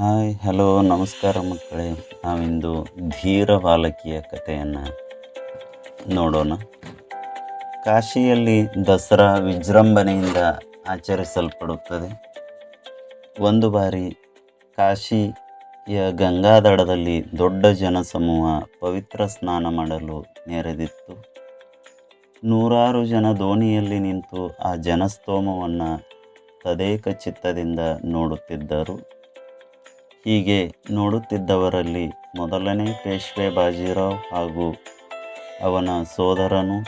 Hi, hello, ನಮಸ್ಕಾರ ಮಕ್ಕಳೇ. ನಾವಿಂದು ಧೀರ ಬಾಲಕಿಯ ಕಥೆಯನ್ನು ನೋಡೋಣ. ಕಾಶಿಯಲ್ಲಿ ದಸರಾ ವಿಜೃಂಭಣೆಯಿಂದ ಆಚರಿಸಲ್ಪಡುತ್ತದೆ. ಒಂದು ಬಾರಿ ಕಾಶಿಯ ಗಂಗಾದಡದಲ್ಲಿ ದೊಡ್ಡ ಜನಸಮೂಹ ಪವಿತ್ರ ಸ್ನಾನ ಮಾಡಲು ನೆರೆದಿತ್ತು. ನೂರಾರು ಜನ ದೋಣಿಯಲ್ಲಿ ನಿಂತು ಆ ಜನಸ್ತೋಮವನ್ನು ತದೇಕ ಚಿತ್ತದಿಂದ ನೋಡುತ್ತಿದ್ದರು. ಹೀಗೆ ನೋಡುತ್ತಿದ್ದವರಲ್ಲಿ ಮೊದಲನೇ ಪೇಶ್ವೆ ಬಾಜಿರಾವ್ ಹಾಗೂ ಅವನ ಸೋದರನು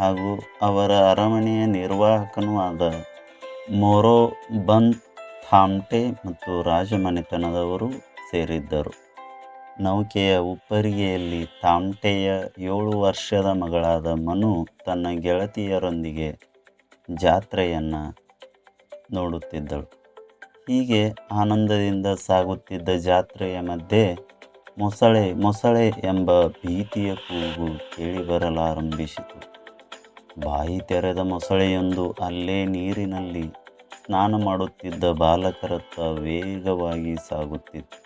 ಹಾಗೂ ಅವರ ಅರಮನೆಯ ನಿರ್ವಾಹಕನೂ ಆದ ಮೊರೋಬಂತ್ ಥಾಮ್ಟೆ ಮತ್ತು ರಾಜಮನೆತನದವರು ಸೇರಿದ್ದರು. ನೌಕೆಯ ಉಪ್ಪರಿಗೆಯಲ್ಲಿ ತಾಮ್ಟೆಯ ಏಳು ವರ್ಷದ ಮಗಳಾದ ಮನು ತನ್ನ ಗೆಳತಿಯರೊಂದಿಗೆ ಜಾತ್ರೆಯನ್ನು ನೋಡುತ್ತಿದ್ದಳು. ಹೀಗೆ ಆನಂದದಿಂದ ಸಾಗುತ್ತಿದ್ದ ಜಾತ್ರೆಯ ಮಧ್ಯೆ ಮೊಸಳೆ ಮೊಸಳೆ ಎಂಬ ಭೀತಿಯ ಕೂಗು ಕೇಳಿಬರಲಾರಂಭಿಸಿತು. ಬಾಯಿ ತೆರೆದ ಮೊಸಳೆಯೊಂದು ಅಲ್ಲೇ ನೀರಿನಲ್ಲಿ ಸ್ನಾನ ಮಾಡುತ್ತಿದ್ದ ಬಾಲಕರತ್ತ ವೇಗವಾಗಿ ಸಾಗುತ್ತಿತ್ತು.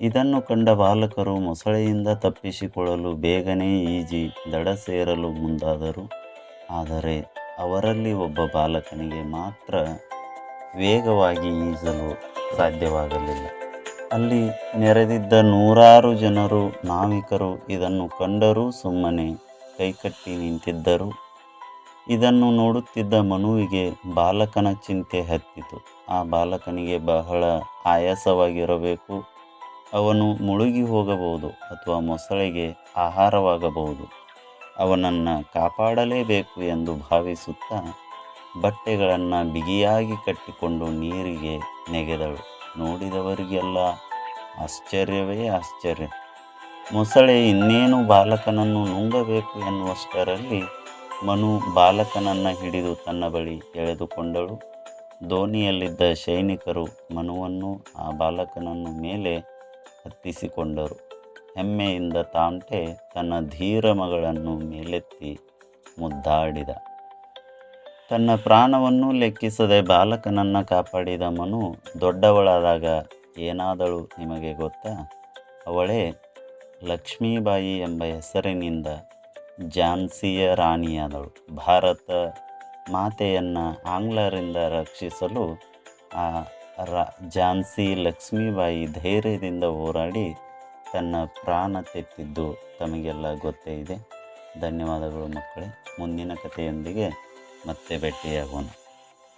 ಇದನ್ನು ಕಂಡ ಬಾಲಕರು ಮೊಸಳೆಯಿಂದ ತಪ್ಪಿಸಿಕೊಳ್ಳಲು ಬೇಗನೆ ಈಜಿ ದಡ ಸೇರಲು ಮುಂದಾದರು. ಆದರೆ ಅವರಲ್ಲಿ ಒಬ್ಬ ಬಾಲಕನಿಗೆ ಮಾತ್ರ ವೇಗವಾಗಿ ಈಜಲು ಸಾಧ್ಯವಾಗಲಿಲ್ಲ. ಅಲ್ಲಿ ನೆರೆದಿದ್ದ ನೂರಾರು ಜನರು, ನಾವಿಕರು ಇದನ್ನು ಕಂಡರೂ ಸುಮ್ಮನೆ ಕೈಕಟ್ಟಿ ನಿಂತಿದ್ದರು. ಇದನ್ನು ನೋಡುತ್ತಿದ್ದ ಮನುವಿಗೆ ಬಾಲಕನ ಚಿಂತೆ ಹತ್ತಿತು. ಆ ಬಾಲಕನಿಗೆ ಬಹಳ ಆಯಾಸವಾಗಿರಬೇಕು. ಅವನು ಮುಳುಗಿ ಹೋಗಬಹುದು ಅಥವಾ ಮೊಸಳೆಗೆ ಆಹಾರವಾಗಬಹುದು. ಅವನನ್ನು ಕಾಪಾಡಲೇಬೇಕು ಎಂದು ಭಾವಿಸುತ್ತಾ ಬಟ್ಟೆಗಳನ್ನು ಬಿಗಿಯಾಗಿ ಕಟ್ಟಿಕೊಂಡು ನೀರಿಗೆ ನೆಗೆದಳು. ನೋಡಿದವರಿಗೆಲ್ಲ ಆಶ್ಚರ್ಯವೇ ಆಶ್ಚರ್ಯ. ಮೊಸಳೆ ಇನ್ನೇನು ಬಾಲಕನನ್ನು ನುಂಗಬೇಕು ಎನ್ನುವಷ್ಟರಲ್ಲಿ ಮನು ಬಾಲಕನನ್ನು ಹಿಡಿದು ತನ್ನ ಬಳಿ ಎಳೆದುಕೊಂಡಳು. ದೋಣಿಯಲ್ಲಿದ್ದ ಸೈನಿಕರು ಮನುವನ್ನು ಆ ಬಾಲಕನನ್ನು ಮೇಲೆ ಹತ್ತಿಸಿಕೊಂಡರು. ಹೆಮ್ಮೆಯಿಂದ ತಾಂಟೆ ತನ್ನ ಧೀರ ಮಗಳನ್ನು ಮೇಲೆತ್ತಿ ಮುದ್ದಾಡಿದ. ತನ್ನ ಪ್ರಾಣವನ್ನು ಲೆಕ್ಕಿಸದೆ ಬಾಲಕನನ್ನು ಕಾಪಾಡಿದ ಮನು ದೊಡ್ಡವಳಾದಾಗ ಏನಾದಳು ನಿಮಗೆ ಗೊತ್ತಾ? ಅವಳೇ ಲಕ್ಷ್ಮೀಬಾಯಿ ಎಂಬ ಹೆಸರಿನಿಂದ ಝಾನ್ಸಿಯ ರಾಣಿಯಾದಳು. ಭಾರತ ಮಾತೆಯನ್ನು ಆಂಗ್ಲರಿಂದ ರಕ್ಷಿಸಲು ಆ ರಾ ಝಾನ್ಸಿ ಲಕ್ಷ್ಮೀಬಾಯಿ ಧೈರ್ಯದಿಂದ ಹೋರಾಡಿ ತನ್ನ ಪ್ರಾಣ ತೆತ್ತಿದ್ದು ತಮಗೆಲ್ಲ ಗೊತ್ತೇ ಇದೆ. ಧನ್ಯವಾದಗಳು ಮಕ್ಕಳೇ. ಮುಂದಿನ ಕಥೆಯೊಂದಿಗೆ ಮತ್ತೆ ಭೇಟಿಯಾಗೋಣ.